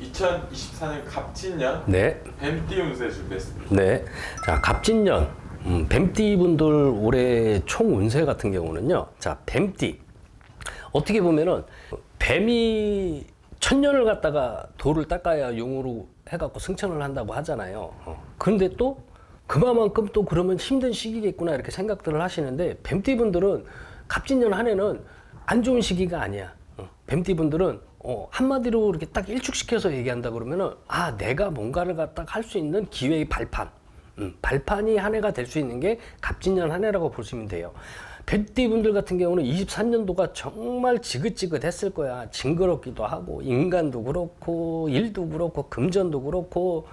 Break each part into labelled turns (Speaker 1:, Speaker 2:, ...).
Speaker 1: 2024년 갑진년
Speaker 2: 네.
Speaker 1: 뱀띠 운세 준비했습니다.
Speaker 2: 네. 자, 갑진년. 음, 뱀띠 분들 올해 총 운세 같은 경우는요. 자, 뱀띠. 어떻게 보면은 뱀이 천년을 갖다가 돌을 닦아야 용으로 해갖고 승천을 한다고 하잖아요. 어. 그런데 또 그만큼 또 그러면 힘든 시기겠구나 이렇게 생각들을 하시는데 뱀띠 분들은 갑진년 한 해는 안 좋은 시기가 아니야. 어. 뱀띠 분들은 어, 한마디로 이렇게 딱 일축시켜서 얘기한다 그러면은 아 내가 뭔가를 갖다 할 수 있는 기회의 발판. 음, 발판이 한 해가 될 수 있는 게 갑진년 한 해라고 보시면 돼요. 뱀띠 분들 같은 경우는 23년도가 정말 지긋지긋했을 거야. 징그럽기도 하고, 인간도 그렇고, 일도 그렇고, 금전도 그렇고,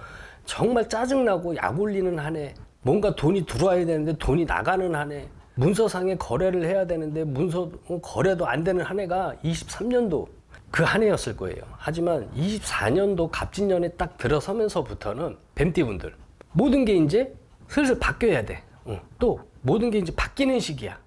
Speaker 2: 정말 짜증나고 약 올리는 한 해. 뭔가 돈이 들어와야 되는데 돈이 나가는 한 해. 문서상에 거래를 해야 되는데 문서 어, 거래도 안 되는 한 해가 23년도 그 한 해였을 거예요. 하지만 24년도 갑진년에 딱 들어서면서부터는 뱀띠 분들 모든 게 이제 슬슬 바뀌어야 돼. 어, 또 모든 게 이제 바뀌는 시기야.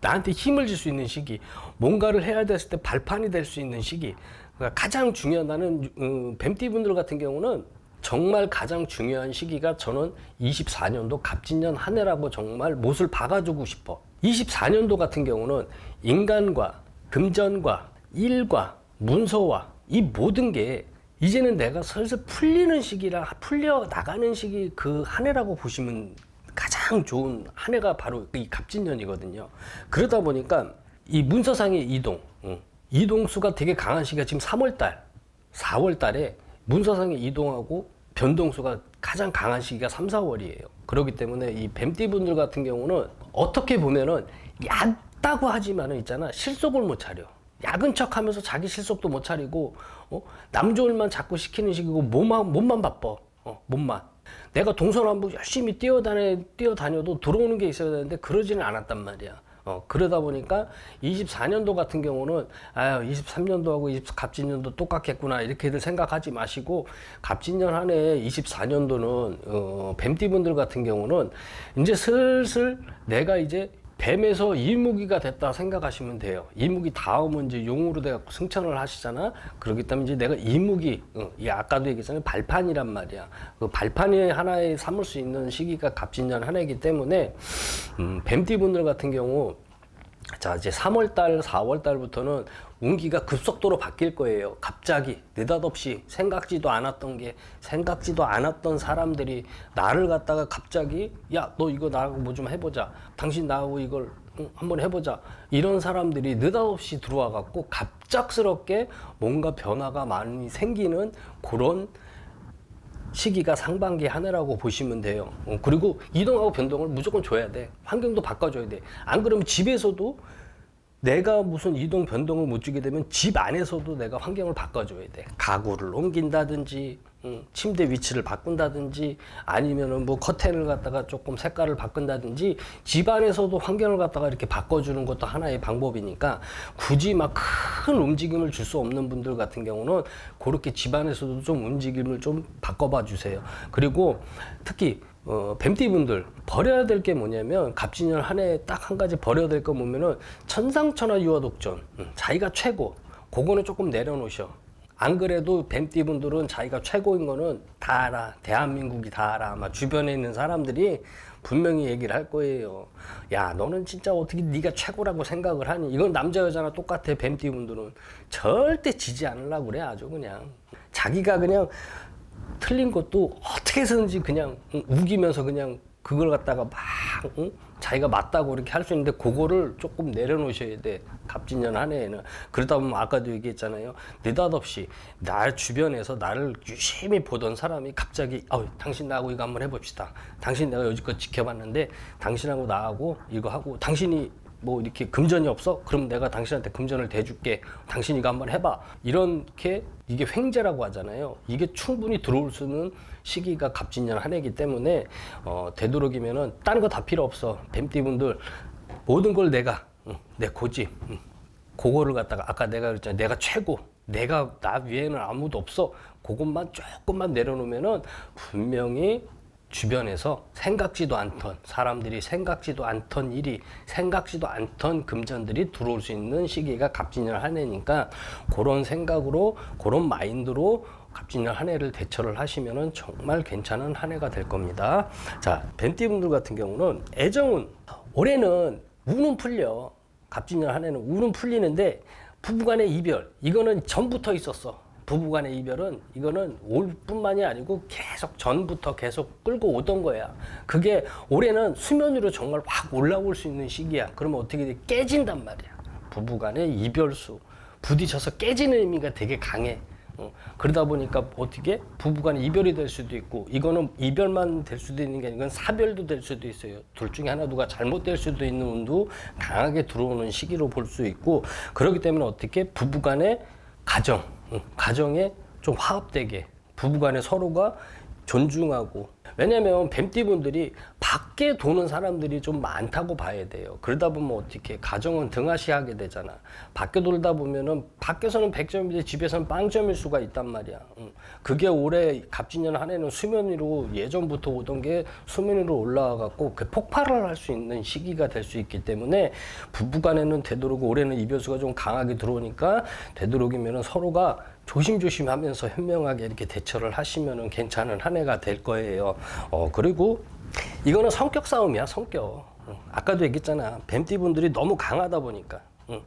Speaker 2: 나한테 힘을 줄 수 있는 시기, 뭔가를 해야 됐을 때 발판이 될 수 있는 시기. 그러니까 가장 중요한 나는 음, 뱀띠 분들 같은 경우는 정말 가장 중요한 시기가 저는 24년도 갑진년 한 해라고 정말 못을 박아주고 싶어. 24년도 같은 경우는 인간과 금전과 일과 문서와 이 모든 게 이제는 내가 슬슬 풀리는 시기라 풀려 나가는 시기 그 한 해라고 보시면 가장 좋은 한 해가 바로 이 갑진년이거든요. 그러다 보니까 이 문서상의 이동, 응. 이동수가 되게 강한 시기가 지금 3월달, 4월달에 문서상의 이동하고 변동수가 가장 강한 시기가 3, 4월이에요. 그렇기 때문에 이 뱀띠 분들 같은 경우는 어떻게 보면은 얕다고 하지만은 있잖아 실속을 못 차려. 야근 척 하면서 자기 실속도 못 차리고, 어? 남 좋을만 자꾸 시키는 식이고, 몸만, 몸만 바빠. 어, 몸만. 내가 동서남북 열심히 뛰어다녀, 뛰어다녀도 들어오는 게 있어야 되는데, 그러지는 않았단 말이야. 어, 그러다 보니까 24년도 같은 경우는, 아유, 23년도하고 20, 갑진년도 똑같겠구나, 이렇게들 생각하지 마시고, 갑진년 한해 24년도는, 어, 뱀띠분들 같은 경우는, 이제 슬슬 내가 이제 뱀에서 이무기가 됐다 생각하시면 돼요. 이무기 다음은 이제 용으로 내가 승천을 하시잖아. 그렇기 때문에 이제 내가 이무기, 어, 이 아까도 얘기했잖아요. 발판이란 말이야. 그 발판이 하나에 삼을 수 있는 시기가 갑진년 한 해이기 때문에, 음, 뱀띠 분들 같은 경우, 자, 이제 3월달, 4월달부터는 운기가 급속도로 바뀔 거예요. 갑자기, 느닷없이 생각지도 않았던 게, 생각지도 않았던 사람들이 나를 갖다가 갑자기, 야, 너 이거 나하고 뭐 좀 해보자. 당신 나하고 이걸 응, 한번 해보자. 이런 사람들이 느닷없이 들어와 갖고 갑작스럽게 뭔가 변화가 많이 생기는 그런 시기가 상반기 한 해라고 보시면 돼요. 어, 그리고 이동하고 변동을 무조건 줘야 돼. 환경도 바꿔줘야 돼. 안 그러면 집에서도 내가 무슨 이동 변동을 못 주게 되면 집 안에서도 내가 환경을 바꿔줘야 돼. 가구를 옮긴다든지, 음, 침대 위치를 바꾼다든지, 아니면은 뭐 커튼을 갖다가 조금 색깔을 바꾼다든지, 집 안에서도 환경을 갖다가 이렇게 바꿔주는 것도 하나의 방법이니까, 굳이 막 큰 움직임을 줄 수 없는 분들 같은 경우는, 그렇게 집 안에서도 좀 움직임을 좀 바꿔봐 주세요. 그리고 특히, 어, 뱀띠 분들 버려야 될 게 뭐냐면 갑진년 한해딱한 가지 버려야 될 거 보면은 천상천하 유아독전. 음, 자기가 최고. 그거는 조금 내려놓으셔 안 그래도 뱀띠 분들은 자기가 최고인 거는 다 알아. 대한민국이 다 알아. 아마 주변에 있는 사람들이 분명히 얘기를 할 거예요. 야 너는 진짜 어떻게 네가 최고라고 생각을 하니? 이건 남자 여자나 똑같아 뱀띠 분들은. 절대 지지 않으려고 그래 아주 그냥. 자기가 그냥 틀린 것도 어떻게 해서든지 그냥 응, 우기면서 그냥 그걸 갖다가 막 응? 자기가 맞다고 이렇게 할 수 있는데 그거를 조금 내려놓으셔야 돼. 갑진년 한 해에는. 그러다 보면 아까도 얘기했잖아요. 느닷없이 날 주변에서 나를 유심히 보던 사람이 갑자기 아 당신 나하고 이거 한번 해봅시다. 당신 내가 여지껏 지켜봤는데 당신하고 나하고 이거 하고 당신이 뭐 이렇게 금전이 없어? 그럼 내가 당신한테 금전을 대줄게. 당신 이거 한번 해봐. 이렇게 이게 횡재라고 하잖아요. 이게 충분히 들어올 수 있는 시기가 갑진년 한 해이기 때문에 어, 되도록이면은 다른 거 다 필요 없어. 뱀띠분들 모든 걸 내가 응, 내 고집 응, 그거를 갖다가 아까 내가 그랬잖아. 내가 최고. 내가 나 위에는 아무도 없어. 그것만 조금만 내려놓으면은 분명히 주변에서 생각지도 않던 사람들이 생각지도 않던 일이 생각지도 않던 금전들이 들어올 수 있는 시기가 갑진년 한 해니까 그런 생각으로 그런 마인드로 갑진년 한 해를 대처를 하시면은 정말 괜찮은 한 해가 될 겁니다. 자, 뱀띠 분들 같은 경우는 애정운 올해는 운은 풀려. 갑진년 한 해는 운은 풀리는데 부부간의 이별 이거는 전부터 있었어. 부부간의 이별은 이거는 올뿐만이 아니고 계속 전부터 계속 끌고 오던 거야. 그게 올해는 수면 위로 정말 확 올라올 수 있는 시기야. 그러면 어떻게 돼? 깨진단 말이야. 부부간의 이별수 부딪혀서 깨지는 의미가 되게 강해. 어, 그러다 보니까 어떻게 부부간에 이별이 될 수도 있고 이거는 이별만 될 수도 있는 게 아니고 사별도 될 수도 있어요. 둘 중에 하나 누가 잘못될 수도 있는 운도 강하게 들어오는 시기로 볼 수 있고 그렇기 때문에 어떻게 부부간의 가정, 응, 가정에 좀 화합되게 부부간에 서로가 존중하고 왜냐면 뱀띠분들이 밖에 도는 사람들이 좀 많다고 봐야 돼요. 그러다 보면 어떻게 가정은 등하시하게 되잖아. 밖에 돌다 보면은 밖에서는 100점인데 집에서는 빵점일 수가 있단 말이야. 응. 그게 올해 갑진년 한 해는 수면 위로 예전부터 오던 게 수면 위로 올라와 갖고 그 폭발을 할 수 있는 시기가 될 수 있기 때문에 부부간에는 되도록 올해는 이별수가 좀 강하게 들어오니까 되도록이면은 서로가 조심조심 하면서 현명하게 이렇게 대처를 하시면은 괜찮은 한 해가 될 거예요. 어, 그리고 이거는 성격 싸움이야, 성격. 응. 아까도 얘기했잖아. 뱀띠 분들이 너무 강하다 보니까. 응.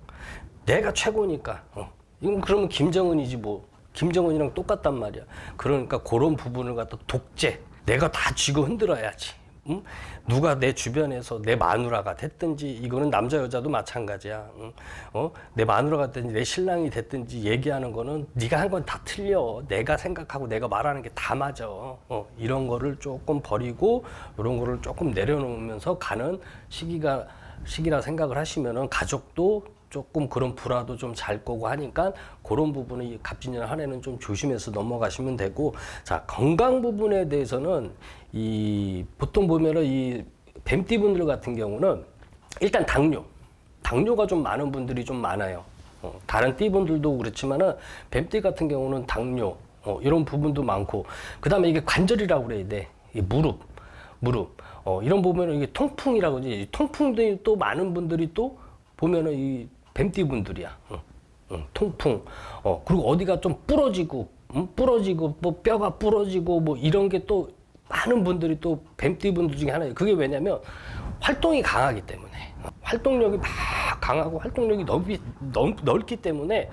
Speaker 2: 내가 최고니까. 응. 이건 그러면 김정은이지 뭐. 김정은이랑 똑같단 말이야. 그러니까 그런 부분을 갖다 독재. 내가 다 쥐고 흔들어야지. 응? 누가 내 주변에서 내 마누라가 됐든지 이거는 남자 여자도 마찬가지야. 응? 어? 내 마누라가 됐든지 내 신랑이 됐든지 얘기하는 거는 네가 한 건 다 틀려. 내가 생각하고 내가 말하는 게 다 맞아. 어, 이런 거를 조금 버리고 이런 거를 조금 내려놓으면서 가는 시기가 시기라 생각을 하시면은 가족도 조금 그런 불화도 좀 잘 거고 하니까 그런 부분은 이 갑진년 한 해는 좀 조심해서 넘어가시면 되고 자 건강 부분에 대해서는 이 보통 보면은 이 뱀띠 분들 같은 경우는 일단 당뇨 당뇨가 좀 많은 분들이 좀 많아요. 어, 다른 띠 분들도 그렇지만은 뱀띠 같은 경우는 당뇨 어, 이런 부분도 많고 그 다음에 이게 관절이라고 그래야 돼. 이 무릎 무릎 어, 이런 보면은 이게 통풍이라고 하지 통풍도 또 많은 분들이 또 보면은 이 뱀띠 분들이야. 응, 응, 통풍. 어, 그리고 어디가 좀 부러지고, 응? 부러지고, 뭐 뼈가 부러지고, 뭐 이런 게 또 많은 분들이 또 뱀띠 분들 중에 하나예요. 그게 왜냐면 활동이 강하기 때문에. 활동력이 막 강하고 활동력이 넓이, 넓, 넓기 때문에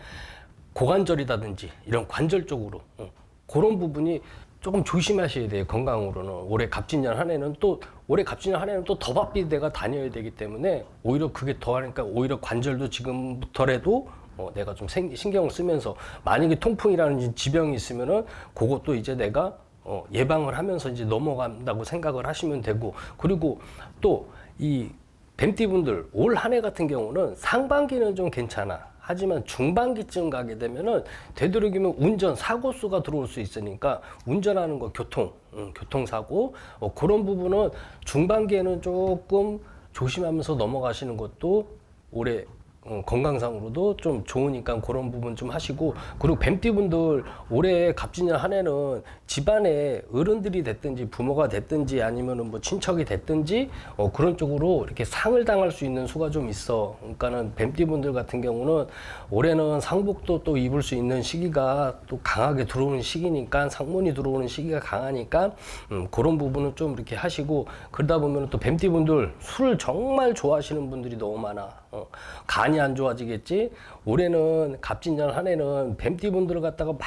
Speaker 2: 고관절이라든지 이런 관절 쪽으로 응, 그런 부분이 조금 조심하셔야 돼요 건강으로는 올해 갑진년 한 해는 또 올해 갑진년 한 해는 또 더 바삐 내가 다녀야 되기 때문에 오히려 그게 더 하니까 오히려 관절도 지금부터라도 어, 내가 좀 생- 신경을 쓰면서 만약에 통풍이라는 지병이 있으면은 그것도 이제 내가 어, 예방을 하면서 이제 넘어간다고 생각을 하시면 되고 그리고 또 이 뱀띠 분들 올 한 해 같은 경우는 상반기는 좀 괜찮아. 하지만 중반기쯤 가게 되면은 되도록이면 운전 사고 수가 들어올 수 있으니까 운전하는 거 교통 음, 교통사고 어, 그런 부분은 중반기에는 조금 조심하면서 넘어가시는 것도 올해 어, 건강상으로도 좀 좋으니까 그런 부분 좀 하시고 그리고 뱀띠분들 올해 갑진년 한 해는 집안에 어른들이 됐든지 부모가 됐든지 아니면은 뭐 친척이 됐든지 어, 그런 쪽으로 이렇게 상을 당할 수 있는 수가 좀 있어. 그러니까는 뱀띠분들 같은 경우는 올해는 상복도 또 입을 수 있는 시기가 또 강하게 들어오는 시기니까 상문이 들어오는 시기가 강하니까 음, 그런 부분은 좀 이렇게 하시고 그러다 보면 또 뱀띠분들 술을 정말 좋아하시는 분들이 너무 많아. 어, 간이 안 좋아지겠지. 올해는 갑진년 한 해는 뱀띠분들을 갖다가 막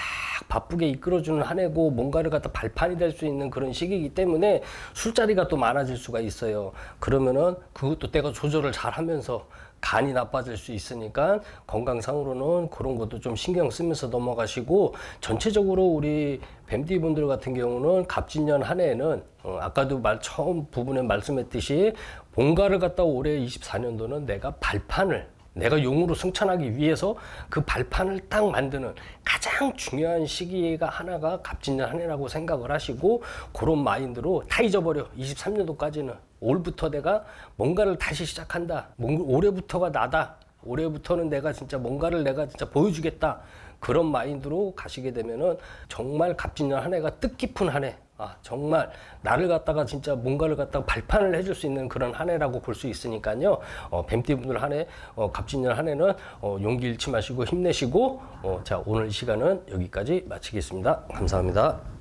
Speaker 2: 바쁘게 이끌어주는 한 해고 뭔가를 갖다 발판이 될 수 있는 그런 시기이기 때문에 술자리가 또 많아질 수가 있어요. 그러면은 그것도 때가 조절을 잘 하면서 간이 나빠질 수 있으니까 건강상으로는 그런 것도 좀 신경 쓰면서 넘어가시고 전체적으로 우리 뱀띠 분들 같은 경우는 갑진년 한 해에는 어, 아까도 말 처음 부분에 말씀했듯이 뭔가를 갖다 올해 24년도는 내가 발판을 내가 용으로 승천하기 위해서 그 발판을 딱 만드는 가장 중요한 시기가 하나가 갑진년 한 해라고 생각을 하시고 그런 마인드로 다 잊어버려. 23년도까지는 올부터 내가 뭔가를 다시 시작한다. 뭔- 올해부터가 나다. 올해부터는 내가 진짜 뭔가를 내가 진짜 보여주겠다. 그런 마인드로 가시게 되면은 정말 갑진년 한 해가 뜻깊은 한 해. 아, 정말 나를 갖다가 진짜 뭔가를 갖다가 발판을 해줄 수 있는 그런 한 해라고 볼 수 있으니까요. 어, 뱀띠분들 한 해, 어, 갑진년 한 해는 어, 용기 잃지 마시고 힘내시고, 어, 자, 오늘 이 시간은 여기까지 마치겠습니다. 감사합니다.